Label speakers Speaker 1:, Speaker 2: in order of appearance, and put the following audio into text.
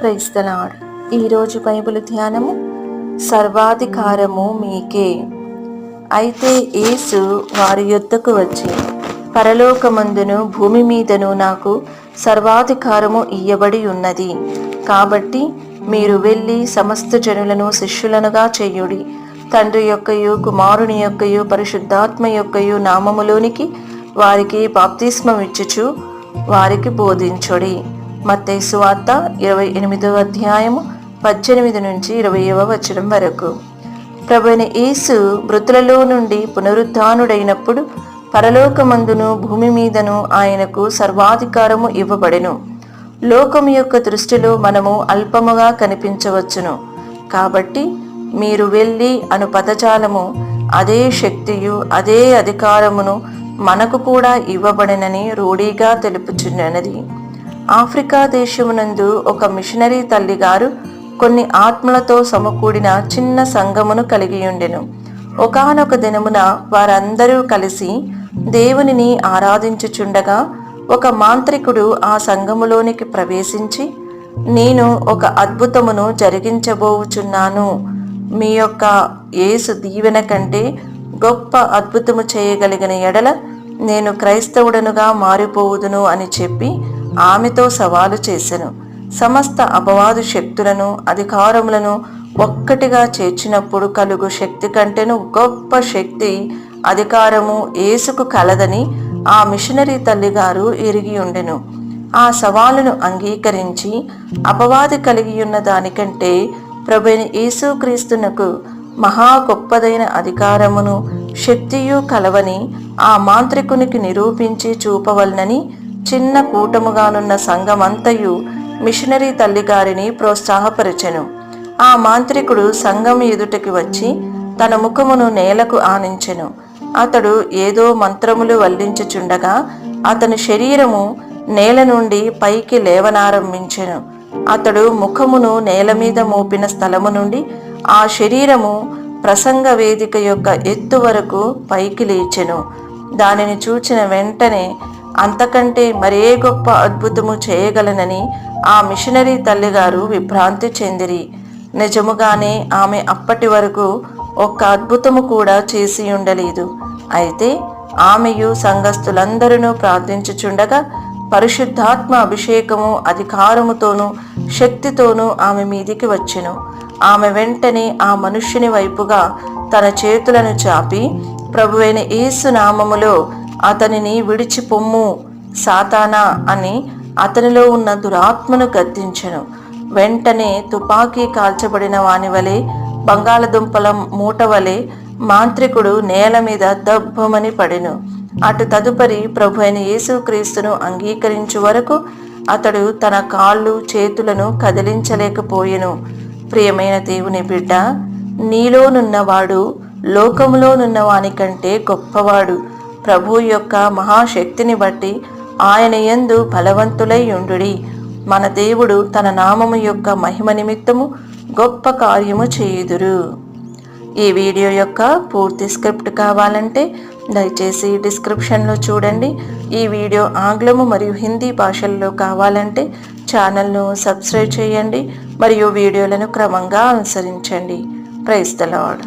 Speaker 1: Praise the Lord ఈరోజు Bible ధ్యానము సర్వాధికారము మీకే. అయితే యేసు వారి యొద్దకు వచ్చి పరలోకమందును భూమి మీదను నాకు సర్వాధికారము ఇయ్యబడి ఉన్నది. కాబట్టి మీరు వెళ్ళి సమస్త జనులను శిష్యులనుగా చేయుడి. తండ్రి యొక్కయు కుమారుని యొక్కయు పరిశుద్ధాత్మ యొక్కయు నామములోనికి వారికి బాప్తిస్మం ఇచ్చుచు వారికి బోధించుడి. మత్తయి వార్త ఇరవై ఎనిమిదవ అధ్యాయము పద్దెనిమిది నుంచి ఇరవైవ వచనం వరకు. ప్రభుని యేసు మృతులలో నుండి పునరుద్ధానుడైనప్పుడు పరలోకమందును భూమి మీదను ఆయనకు సర్వాధికారము ఇవ్వబడెను. లోకము యొక్క దృష్టిలో మనము అల్పముగా కనిపించవచ్చును. కాబట్టి మీరు వెళ్ళి అను పదజాలము అదే శక్తియు అదే అధికారమును మనకు కూడా ఇవ్వబడినని రూఢీగా తెలుపుచున్నది. ఆఫ్రికా దేశమునందు ఒక మిషనరీ తల్లిగారు కొన్ని ఆత్మలతో సమకూడిన చిన్న సంఘమును కలిగి ఉండెను ఒకనొక దినమున వారందరూ కలిసి దేవునిని ఆరాధించుచుండగా ఒక మాంత్రికుడు ఆ సంఘములోనికి ప్రవేశించి నేను ఒక అద్భుతమును జరిగించబోవుచున్నాను. మీ యొక్క యేసు దీవెన కంటే గొప్ప అద్భుతము చేయగలిగిన ఎడల నేను క్రైస్తవుడనుగా మారిపోవుదును అని చెప్పి ఆమెతో సవాలు చేసెను. సమస్త అపవాదు శక్తులను అధికారములను ఒక్కటిగా చేర్చినప్పుడు కలుగు శక్తి కంటేను గొప్ప శక్తి అధికారము ఏసుకు కలదని ఆ మిషనరీ తల్లిగారు ఎరిగి ఉండెను. ఆ సవాలును అంగీకరించి అపవాది కలిగి ఉన్న దానికంటే ప్రభుణ యేసుక్రీస్తునకు మహా గొప్పదైన అధికారమును శక్తియు కలవని ఆ మాంత్రికునికి నిరూపించి చూపవలనని చిన్న కూటముగానున్న సంఘమంతయు మిషనరీ తల్లిగారిని ప్రోత్సాహపరచెను. ఆ మాంత్రికుడు సంఘం ఎదుటకి వచ్చి తన ముఖమును నేలకు ఆనించెను. అతడు ఏదో మంత్రములు వల్లించుచుండగా అతని శరీరము నేల నుండి పైకి లేవనారంభించెను. అతడు ముఖమును నేల మీద మోపిన స్థలము నుండి ఆ శరీరము ప్రసంగ వేదిక యొక్క ఎత్తు వరకు పైకి లేచెను. దానిని చూచిన వెంటనే అంతకంటే మరే గొప్ప అద్భుతము చేయగలనని ఆ మిషనరీ తల్లిగారు విభ్రాంతి చెందిరి. నిజముగానే ఆమె అప్పటి వరకు ఒక్క అద్భుతము కూడా చేసి ఉండలేదు. అయితే ఆమెయు సంఘస్థులందరూ ప్రార్థించుచుండగా పరిశుద్ధాత్మ అభిషేకము అధికారముతోనూ శక్తితోనూ ఆమె మీదికి వచ్చెను. ఆమె వెంటనే ఆ మనుష్యుని వైపుగా తన చేతులను చాపి ప్రభువైన యేసు నామములో అతనిని విడిచి పొమ్ము సాతానా అని అతనిలో ఉన్న దురాత్మను గద్దించెను. వెంటనే తుపాకీ కాల్చబడిన వాని వలె బంగాళదుంపల మూట వలె మాంత్రికుడు నేల మీద దబ్బమని పడెను. అటు తదుపరి ప్రభు అయిన యేసుక్రీస్తును అంగీకరించు వరకు అతడు తన కాళ్ళు చేతులను కదిలించలేకపోయెను. ప్రియమైన దేవుని బిడ్డ నీలోనున్నవాడు లోకములోనున్న వానికంటే గొప్పవాడు. ప్రభు యొక్క మహాశక్తిని బట్టి ఆయన యందు బలవంతులై ఉండుడి. మన దేవుడు తన నామము యొక్క మహిమ నిమిత్తము గొప్ప కార్యము చేయుదురు. ఈ వీడియో యొక్క పూర్తి స్క్రిప్ట్ కావాలంటే దయచేసి డిస్క్రిప్షన్లో చూడండి. ఈ వీడియో ఆంగ్లము మరియు హిందీ భాషల్లో కావాలంటే ఛానల్ను సబ్స్క్రైబ్ చేయండి మరియు వీడియోలను క్రమంగా అనుసరించండి. Praise the Lord.